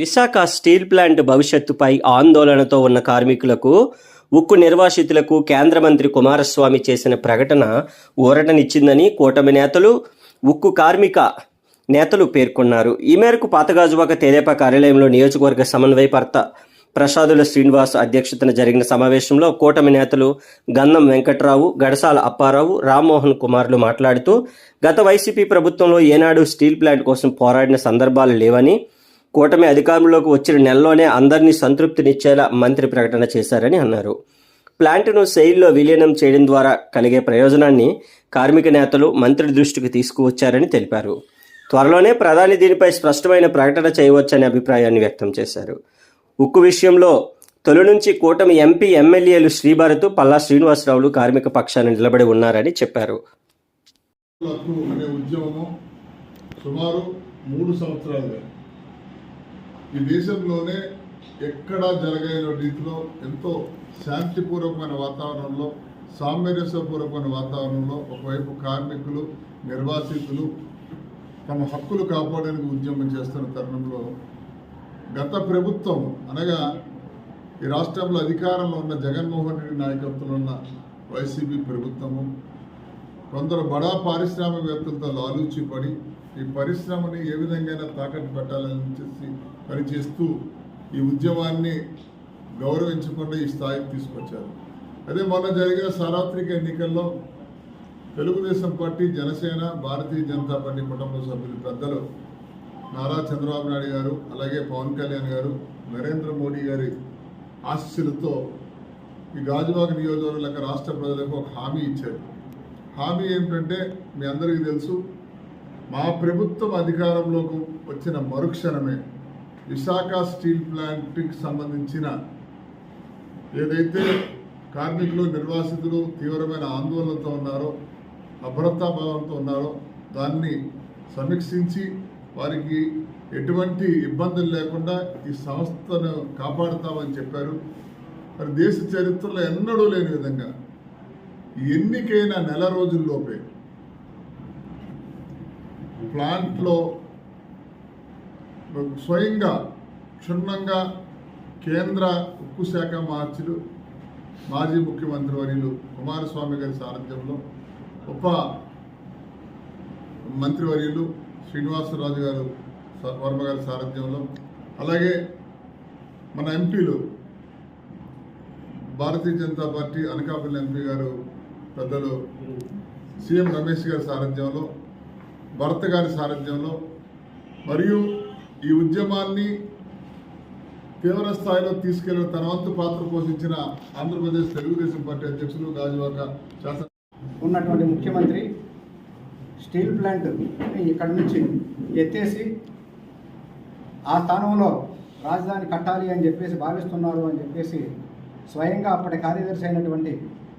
Visakha steel plant భవిష్యత్తుపై ఆందోళనతో ఉన్న కార్మికులకు ఉక్కు నిర్వాసితులకు కేంద్ర మంత్రి కుమారస్వామి చేసిన ప్రకటన ఊరటనిచ్చిందని కూటమి నేతలు ఉక్కు కార్మిక నేతలు పేర్కొన్నారు. ఈ మేరకు పాతగాజువాక తెదేపా కార్యాలయంలో నియోజకవర్గ సమన్వయకర్త ప్రసాదుల శ్రీనివాస్ అధ్యక్షతన జరిగిన సమావేశంలో కూటమి నేతలు గంధం వెంకట్రావు గడసాల అప్పారావు రామ్మోహన్ కుమార్లు మాట్లాడుతూ గత వైసీపీ ప్రభుత్వంలో ఏనాడు స్టీల్ ప్లాంట్ కోసం పోరాడిన సందర్భాలు లేవని కూటమి అధికారంలోకి వచ్చిన నెలలోనే అందరినీ సంతృప్తినిచ్చేలా మంత్రి ప్రకటన చేశారని అన్నారు. ప్లాంట్ను సెయిల్లో విలీనం చేయడం ద్వారా కలిగే ప్రయోజనాన్ని కార్మిక నేతలు మంత్రి దృష్టికి తీసుకువచ్చారని తెలిపారు. త్వరలోనే ప్రధాని దీనిపై స్పష్టమైన ప్రకటన చేయవచ్చనే అభిప్రాయాన్ని వ్యక్తం చేశారు. ఉక్కు విషయంలో తొలి నుంచి కూటమి ఎంపీ ఎమ్మెల్యేలు శ్రీభారత్ పల్లా శ్రీనివాసరావులు కార్మిక పక్షాన నిలబడి ఉన్నారని చెప్పారు. సుమారు మూడు సంవత్సరాలుగా ఈ దేశంలోనే ఎక్కడా జరగని రీతిలో ఎంతో శాంతిపూర్వకమైన వాతావరణంలో సామరస్యపూర్వకమైన వాతావరణంలో ఒకవైపు కార్మికులు నిర్వాసితులు తమ హక్కులు కాపాడడానికి ఉద్యమం చేస్తున్న తరుణంలో గత ప్రభుత్వం అనగా ఈ రాష్ట్రంలో అధికారంలో ఉన్న జగన్మోహన్ రెడ్డి నాయకత్వంలో ఉన్న వైసీపీ ప్రభుత్వము కొందరు బడా పారిశ్రామికవేత్తలతో లాలూచి పడి ఈ పరిశ్రమని ఏ విధంగా తాకట్టు పెట్టాలని చెప్పి పనిచేస్తూ ఈ ఉద్యమాన్ని గౌరవించకుండా ఈ స్థాయికి తీసుకొచ్చారు. అదే మొన్న జరిగిన సార్వత్రిక ఎన్నికల్లో తెలుగుదేశం పార్టీ జనసేన భారతీయ జనతా పార్టీ కుటుంబ సభ్యులు పెద్దలు నారా చంద్రబాబు నాయుడు గారు అలాగే పవన్ కళ్యాణ్ గారు నరేంద్ర మోడీ గారి ఆశీస్సులతో ఈ గాజువాక నియోజకవర్గ రాష్ట్ర ప్రజలకు ఒక హామీ ఇచ్చారు. హామీ ఏమిటంటే మీ అందరికీ తెలుసు మా ప్రభుత్వం అధికారంలోకి వచ్చిన మరుక్షణమే విశాఖ స్టీల్ ప్లాంట్కి సంబంధించిన ఏదైతే కార్మికులు నిర్వాసితులు తీవ్రమైన ఆందోళనతో ఉన్నారో అభ్రతాభావంతో ఉన్నారో దాన్ని సమీక్షించి వారికి ఎటువంటి ఇబ్బందులు లేకుండా ఈ సంస్థను కాపాడుతామని చెప్పారు. మరి దేశ చరిత్రలో ఎన్నడూ లేని విధంగా ఎన్నికైన నెల రోజుల్లోపే ప్లాంట్లో స్వయంగా క్షుణ్ణంగా కేంద్ర ఉక్కు శాఖ మార్చులు మాజీ ముఖ్యమంత్రి వర్యులు కుమారస్వామి గారి సారథ్యంలో ఉప మంత్రివర్యులు శ్రీనివాసరాజు గారు వర్మ గారి సారథ్యంలో అలాగే మన ఎంపీలు భారతీయ జనతా పార్టీ అనకాపల్లి ఎంపీ గారు పెద్దలు సీఎం రమేష్ గారి సారథ్యంలో భరత్ గారి సారథ్యంలో. మరియు ఈ ఉద్యమాన్ని తీవ్ర స్థాయిలో తీసుకెళ్ళిన తర్వాత పాత్ర పోషించిన ఆంధ్రప్రదేశ్ తెలుగుదేశం పార్టీ అధ్యక్షులు గాజువాక శాసన ఉన్నటువంటి ముఖ్యమంత్రి స్టీల్ ప్లాంట్ ఇక్కడి నుంచి ఎత్తేసి ఆ స్థానంలో రాజధాని కట్టాలి అని చెప్పేసి భావిస్తున్నారు అని చెప్పేసి స్వయంగా అప్పటి కార్యదర్శి అయినటువంటి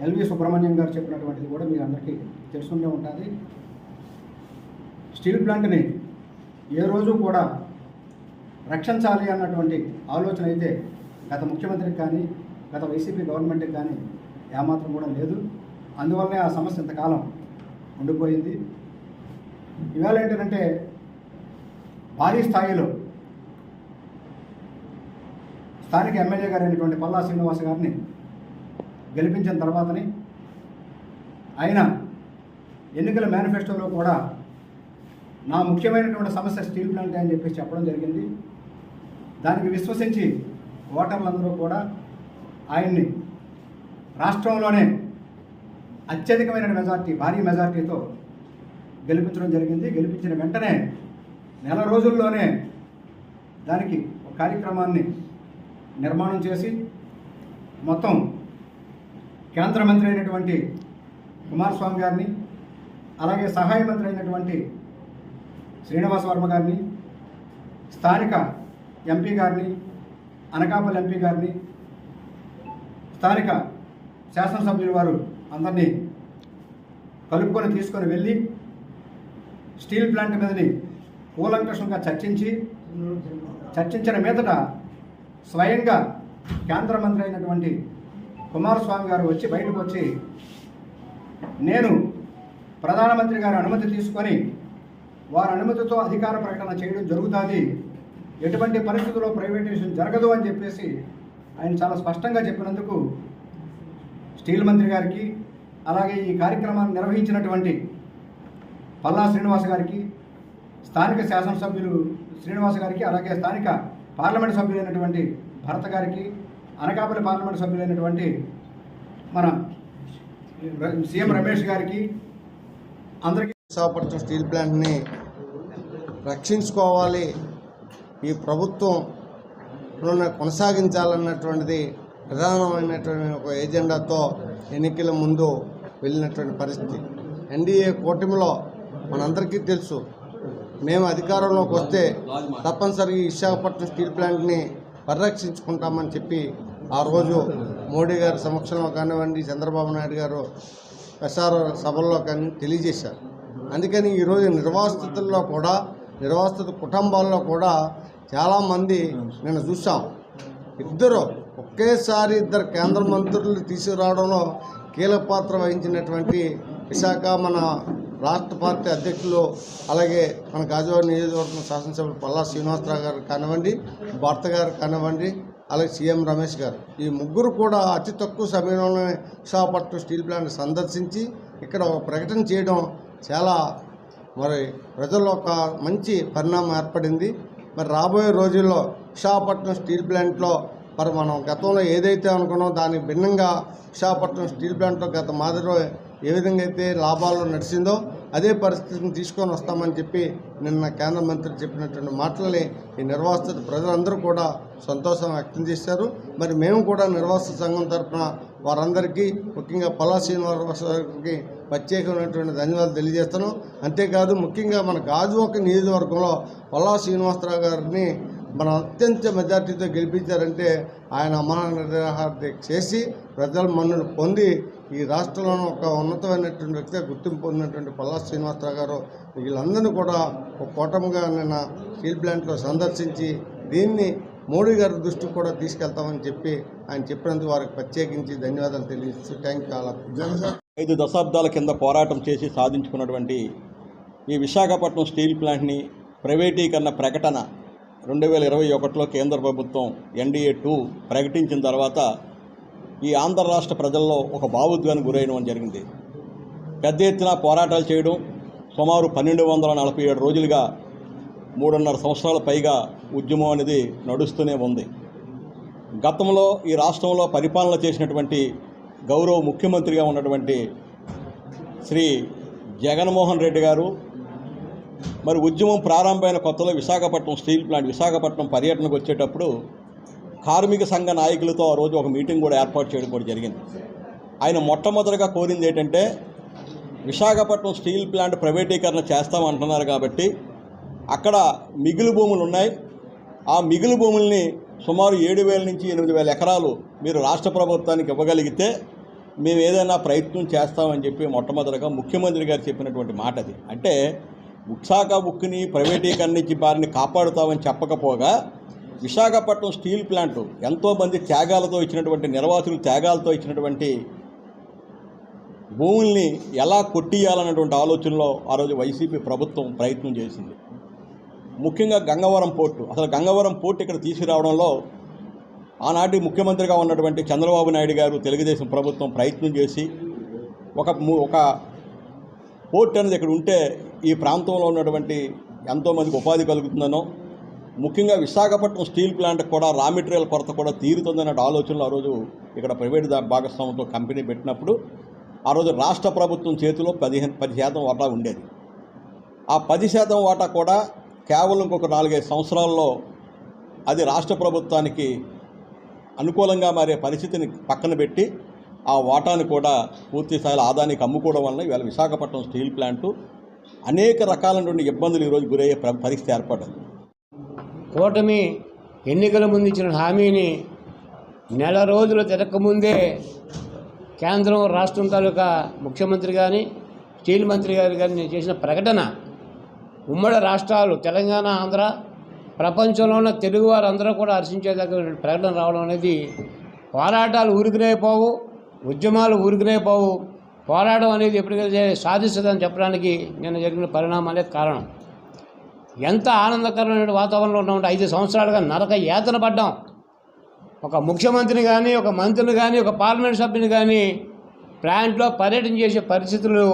ఎల్వి సుబ్రహ్మణ్యం గారు చెప్పినటువంటిది కూడా మీరు అందరికీ తెలుసుకుంటే ఉంటుంది. స్టీల్ ప్లాంట్ని ఏ రోజు కూడా రక్షించాలి అన్నటువంటి ఆలోచన అయితే గత ముఖ్యమంత్రికి కానీ గత వైసీపీ గవర్నమెంట్కి కానీ ఏమాత్రం కూడా లేదు. అందువల్లనే ఆ సమస్య ఇంతకాలం ఉండిపోయింది. ఇవాళ ఏంటంటే భారీ స్థాయిలో స్థానిక ఎమ్మెల్యే గారు అయినటువంటి పల్లా శ్రీనివాస గారిని గెలిపించిన తర్వాతని ఆయన ఎన్నికల మేనిఫెస్టోలో కూడా నా ముఖ్యమైనటువంటి సమస్య స్టీల్ ప్లాంట్ అని చెప్పేసి చెప్పడం జరిగింది. దానికి విశ్వసించి ఓటర్లందరూ కూడా ఆయన్ని రాష్ట్రంలోనే అత్యధికమైన మెజార్టీ భారీ మెజార్టీతో గెలిపించడం జరిగింది. గెలిపించిన వెంటనే నెల రోజుల్లోనే దానికి ఒక కార్యక్రమాన్ని నిర్మాణం చేసి మొత్తం కేంద్ర మంత్రి అయినటువంటి కుమారస్వామి గారిని అలాగే సహాయ మంత్రి అయినటువంటి శ్రీనివాస వర్మ గారిని స్థానిక ఎంపీ గారిని అనకాపల్లి ఎంపీ గారిని స్థానిక శాసనసభ్యుల వారు అందరినీ కలుపుకొని తీసుకొని వెళ్ళి స్టీల్ ప్లాంట్ మీదని కూలంకషంగా చర్చించి చర్చించిన మీదట స్వయంగా కేంద్ర మంత్రి అయినటువంటి కుమారస్వామి గారు వచ్చి బయటకు వచ్చి నేను ప్రధానమంత్రి గారి అనుమతి తీసుకొని వారి అనుమతితో అధికార ప్రకటన చేయడం జరుగుతుంది. ఎటువంటి పరిస్థితుల్లో ప్రైవేటైజేషన్ జరగదు అని చెప్పేసి ఆయన చాలా స్పష్టంగా చెప్పినందుకు స్టీల్ మంత్రి గారికి అలాగే ఈ కార్యక్రమాన్ని నిర్వహించినటువంటి పల్లా శ్రీనివాస్ గారికి స్థానిక శాసనసభ్యులు శ్రీనివాస్ గారికి అలాగే స్థానిక పార్లమెంట్ సభ్యులైనటువంటి భరత గారికి అనకాపల్లి పార్లమెంట్ సభ్యులైనటువంటి మన సీఎం రమేష్ గారికి అందరికీ విశాఖపట్నం స్టీల్ ప్లాంట్ని రక్షించుకోవాలి. ఈ ప్రభుత్వం కొనసాగించాలన్నటువంటిది ప్రధానమైనటువంటి ఒక ఎజెండాతో ఎన్నికల ముందు వెళ్ళినటువంటి పరిస్థితి. ఎన్డీఏ కూటమిలో మనందరికీ తెలుసు మేము అధికారంలోకి వస్తే తప్పనిసరిగా ఈ విశాఖపట్నం స్టీల్ ప్లాంట్ని పరిరక్షించుకుంటామని చెప్పి ఆ రోజు మోడీ గారి సమక్షంలో కానివ్వండి చంద్రబాబు నాయుడు గారు ప్రసార సభల్లో కానీ తెలియజేశారు. అందుకని ఈరోజు నిర్వాసితుల్లో కూడా నిర్వాసిత కుటుంబాల్లో కూడా చాలామంది నేను చూసాం ఇద్దరు ఒకేసారి ఇద్దరు కేంద్ర మంత్రులు తీసుకురావడంలో కీలక పాత్ర వహించినటువంటి విశాఖ మన రాష్ట్ర పార్టీ అధ్యక్షులు అలాగే మన గాజువాడ నియోజకవర్గం శాసనసభ్యులు పల్లా శ్రీనివాసరావు గారు కానివ్వండి భర్త గారు కానివ్వండి అలాగే సీఎం రమేష్ గారు. ఈ ముగ్గురు కూడా అతి తక్కువ సమయంలోనే విశాఖపట్నం స్టీల్ ప్లాంట్ సందర్శించి ఇక్కడ ఒక ప్రకటన చేయడం చాలా మరి ప్రజల్లో ఒక మంచి పరిణామం ఏర్పడింది. మరి రాబోయే రోజుల్లో విశాఖపట్నం స్టీల్ ప్లాంట్లో మరి మనం గతంలో ఏదైతే అనుకున్నామో దానికి భిన్నంగా విశాఖపట్నం స్టీల్ ప్లాంట్లో గత మాదిరిలో ఏ విధంగా అయితే లాభాల్లో నడిచిందో అదే పరిస్థితిని తీసుకొని వస్తామని చెప్పి నిన్న కేంద్ర మంత్రి చెప్పినటువంటి మాటలని ఈ నిర్వాసిత ప్రజలందరూ కూడా సంతోషం వ్యక్తం చేశారు. మరి మేము కూడా నిర్వాసిత సంఘం తరఫున వారందరికీ ముఖ్యంగా పల్లా శ్రీనివాసరికి ప్రత్యేకమైనటువంటి ధన్యవాదాలు తెలియజేస్తున్నాం అంతేకాదు ముఖ్యంగా మన గాజువాక నియోజకవర్గంలో పల్లా శ్రీనివాసరావు గారిని మనం అత్యంత మెజార్టీతో గెలిపించారంటే ఆయన అమరణ చేసి ప్రజల మన్నులు పొంది ఈ రాష్ట్రంలోనూ ఒక ఉన్నతమైనటువంటి వ్యక్తిగా గుర్తింపు పొందినటువంటి పల్లా శ్రీనివాసరావు గారు వీళ్ళందరినీ కూడా ఒక కూటమిగా నిన్న స్టీల్ ప్లాంట్లో సందర్శించి దీన్ని మోడీ గారి దృష్టికి కూడా తీసుకెళ్తామని చెప్పి ఆయన చెప్పినందుకు వారికి ప్రత్యేకించి ధన్యవాదాలు తెలియజేస్తూ థ్యాంక్ యూ ఐదు దశాబ్దాల కింద పోరాటం చేసి సాధించుకున్నటువంటి ఈ విశాఖపట్నం స్టీల్ ప్లాంట్ని ప్రైవేటీకరణ ప్రకటన రెండు వేల ఇరవై ఒకటిలో కేంద్ర ప్రభుత్వం ఎన్డీఏ టూ ప్రకటించిన తర్వాత ఈ ఆంధ్ర రాష్ట్ర ప్రజల్లో ఒక భావోద్వేగానికి గురైనడం జరిగింది. పెద్ద ఎత్తున పోరాటాలు చేయడం సుమారు పన్నెండు వందల నలభై ఏడు రోజులుగా మూడున్నర సంవత్సరాల పైగా ఉద్యమం అనేది నడుస్తూనే ఉంది. గతంలో ఈ రాష్ట్రంలో పరిపాలన చేసినటువంటి గౌరవ ముఖ్యమంత్రిగా ఉన్నటువంటి శ్రీ జగన్మోహన్ రెడ్డి గారు మరి ఉద్యమం ప్రారంభమైన కొత్తలో విశాఖపట్నం స్టీల్ ప్లాంట్ విశాఖపట్నం పర్యటనకు వచ్చేటప్పుడు కార్మిక సంఘ నాయకులతో ఆ రోజు ఒక మీటింగ్ కూడా ఏర్పాటు చేయడం కూడా జరిగింది. ఆయన మొట్టమొదటిగా కోరింది ఏంటంటే విశాఖపట్నం స్టీల్ ప్లాంట్ ప్రైవేటీకరణ చేస్తామంటున్నారు కాబట్టి అక్కడ మిగులు భూములు ఉన్నాయి. ఆ మిగులు భూముల్ని సుమారు ఏడు వేల నుంచి ఎనిమిది వేల ఎకరాలు మీరు రాష్ట్ర ప్రభుత్వానికి ఇవ్వగలిగితే మేము ఏదైనా ప్రయత్నం చేస్తామని చెప్పి మొట్టమొదటిగా ముఖ్యమంత్రి గారు చెప్పినటువంటి మాట అది. అంటే విశాఖ ఉక్కుని ప్రైవేటీకరణ నుంచి వారిని కాపాడుతామని చెప్పకపోగా విశాఖపట్నం స్టీల్ ప్లాంట్ ఎంతోమంది త్యాగాలతో ఇచ్చినటువంటి నిర్వాసులు త్యాగాలతో ఇచ్చినటువంటి భూముల్ని ఎలా కొట్టియాలన్నటువంటి ఆలోచనలో ఆ రోజు వైసీపీ ప్రభుత్వం ప్రయత్నం చేసింది. ముఖ్యంగా గంగవరం పోర్టు. అసలు గంగవరం పోర్టు ఇక్కడ తీసుకురావడంలో ఆనాటి ముఖ్యమంత్రిగా ఉన్నటువంటి చంద్రబాబు నాయుడు గారు తెలుగుదేశం ప్రభుత్వం ప్రయత్నం చేసి ఒక ము- ఒక పోర్ట్ అనేది ఇక్కడ ఉంటే ఈ ప్రాంతంలో ఉన్నటువంటి ఎంతోమందికి ఉపాధి కలుగుతుందనో ముఖ్యంగా విశాఖపట్నం స్టీల్ ప్లాంట్ కూడా రా మెటీరియల్ కొరత కూడా తీరుతుందనే ఆలోచనలు ఆ రోజు ఇక్కడ ప్రైవేట్ భాగస్వామ్యంతో కంపెనీ పెట్టినప్పుడు ఆ రోజు రాష్ట్ర ప్రభుత్వం చేతిలో పదిహేను పది శాతం వాటా ఉండేది. ఆ పది శాతం వాటా కూడా కేవలం ఇంకొక నాలుగైదు సంవత్సరాల్లో అది రాష్ట్ర ప్రభుత్వానికి అనుకూలంగా మారే పరిస్థితిని పక్కన పెట్టి ఆ వాటాను కూడా పూర్తి స్థాయిలో ఆదానికి అమ్ముకోవడం వలన ఇవాళ విశాఖపట్నం స్టీల్ ప్లాంటు అనేక రకాలైనటువంటి ఇబ్బందులు ఈరోజు గురయ్యే పరిస్థితి ఏర్పడింది కూటమి ఎన్నికల ముందు ఇచ్చిన హామీని నెల రోజులు తిరగకముందే కేంద్రం రాష్ట్రం తాలూకా ముఖ్యమంత్రి కానీ స్టీల్ మంత్రి గారు కానీ చేసిన ప్రకటన ఉమ్మడి రాష్ట్రాలు తెలంగాణ ఆంధ్ర ప్రపంచంలో ఉన్న తెలుగు వారందరూ కూడా హర్షించేదగ్గ ప్రకటన రావడం అనేది పోరాటాలు ఊరికినే పోవు ఉద్యమాలు ఊరికినే పోవు. పోరాటం అనేది ఎప్పటికైతే సాధిస్తుందని చెప్పడానికి నేను జరిగిన పరిణామాలే కారణం. ఎంత ఆనందకరమైన వాతావరణంలో ఉన్నామంటే ఐదు సంవత్సరాలుగా నరక యాతన పడ్డాం. ఒక ముఖ్యమంత్రిని కానీ ఒక మంత్రిని కానీ ఒక పార్లమెంట్ సభ్యుని కానీ ప్లాంట్లో పర్యటన చేసే పరిస్థితులు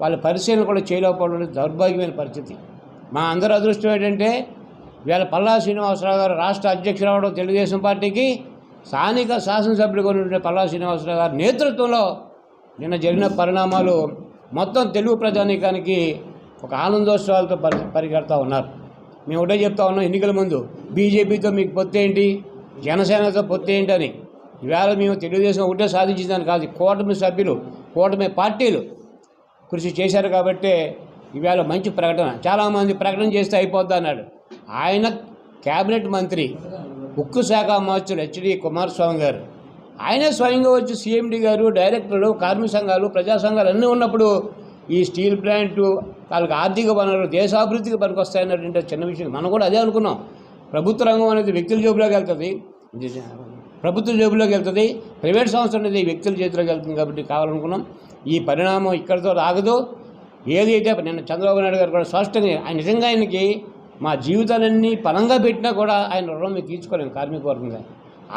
వాళ్ళ పరిశీలన కూడా చేయలేకపోవడం దౌర్భాగ్యమైన పరిస్థితి. మా అందరి అదృష్టం ఏంటంటే వీళ్ళ పల్లా శ్రీనివాసరావు గారు రాష్ట్ర అధ్యక్షుడు అవడం తెలుగుదేశం పార్టీకి స్థానిక శాసనసభ్యులుగా ఉన్నటువంటి పల్లా శ్రీనివాసరావు గారి నేతృత్వంలో నిన్న జరిగిన పరిణామాలు మొత్తం తెలుగు ప్రజానీకానికి ఒక ఆనందోత్సవాలతో పరి పరిగెడతా ఉన్నారు. మేము ఒకటే చెప్తా ఉన్నాం ఎన్నికల ముందు బీజేపీతో మీకు పొత్తేంటి జనసేనతో పొత్తేంటి అని. ఈవేళ మేము తెలుగుదేశం ఒకటే సాధించిందని కాదు కూటమి సభ్యులు కూటమి పార్టీలు కృషి చేశారు కాబట్టే ఈవేళ మంచి ప్రకటన. చాలామంది ప్రకటన చేస్తే అయిపోద్ది అన్నాడు. ఆయన కేబినెట్ మంత్రి ఉక్కు శాఖ మార్చుడు హెచ్డి కుమారస్వామి గారు. ఆయనే స్వయంగా వచ్చి సీఎండీ గారు డైరెక్టర్లు కార్మిక సంఘాలు ప్రజా సంఘాలు అన్నీ ఉన్నప్పుడు ఈ స్టీల్ ప్లాంటు వాళ్ళకి ఆర్థిక వనరులు దేశాభివృద్ధికి పనికొస్తాయన్నటువంటి చిన్న విషయం. మనం కూడా అదే అనుకున్నాం. ప్రభుత్వ రంగం అనేది వ్యక్తుల జోబులోకి వెళ్తుంది. ప్రభుత్వ జేబులోకి వెళ్తుంది. ప్రైవేట్ సంస్థ అనేది వ్యక్తుల చేతిలోకి వెళ్తుంది కాబట్టి కావాలనుకున్నాం. ఈ పరిణామం ఇక్కడితో రాగదు. ఏదైతే నిన్న చంద్రబాబు నాయుడు గారు కూడా స్పష్టంగా ఆయన నిజంగా ఆయనకి మా జీవితాలన్నీ పనంగా పెట్టినా కూడా ఆయన రుణం మీరు తీర్చుకోలేము కార్మిక వర్గంగా.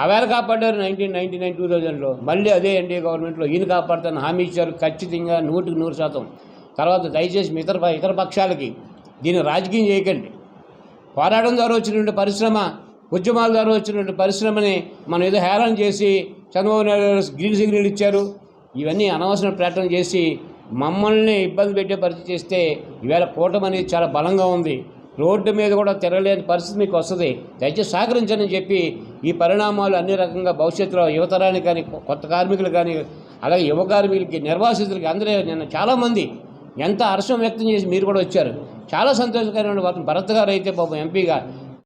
ఆవేళ కాపాడారు నైన్టీన్ నైన్టీ నైన్ టూ థౌజండ్లో మళ్ళీ అదే ఎన్డీఏ గవర్నమెంట్లో ఈయన కాపాడుతాను హామీ ఇచ్చారు ఖచ్చితంగా నూటికి నూరు శాతం. తర్వాత దయచేసి మీ ఇతర ఇతర పక్షాలకి దీన్ని రాజకీయం చేయకండి. పోరాటం ద్వారా వచ్చినటువంటి పరిశ్రమ ఉద్యమాల ద్వారా వచ్చినటువంటి పరిశ్రమని మనం ఏదో హేళన చేసి చంద్రబాబు నాయుడు గారు గ్రీన్ సిగ్నల్ ఇచ్చారు. ఇవన్నీ అనవసర ప్రకటన చేసి మమ్మల్ని ఇబ్బంది పెట్టే పరిస్థితి చేస్తే ఈవేళ కూటమి అనేది చాలా బలంగా ఉంది. రోడ్డు మీద కూడా తిరగలేని పరిస్థితి మీకు వస్తుంది. దయచేసి సహకరించని చెప్పి ఈ పరిణామాలు అన్ని రకంగా భవిష్యత్తులో యువతరానికి కానీ కొత్త కార్మికులు కానీ అలాగే యువ కార్మికులకి నిర్వాసితులకి అందరూ నిన్న చాలామంది ఎంత హర్షం వ్యక్తం చేసి మీరు కూడా వచ్చారు. చాలా సంతోషకరమైన వాటిని భరత్ గారు అయితే పాపం ఎంపీగా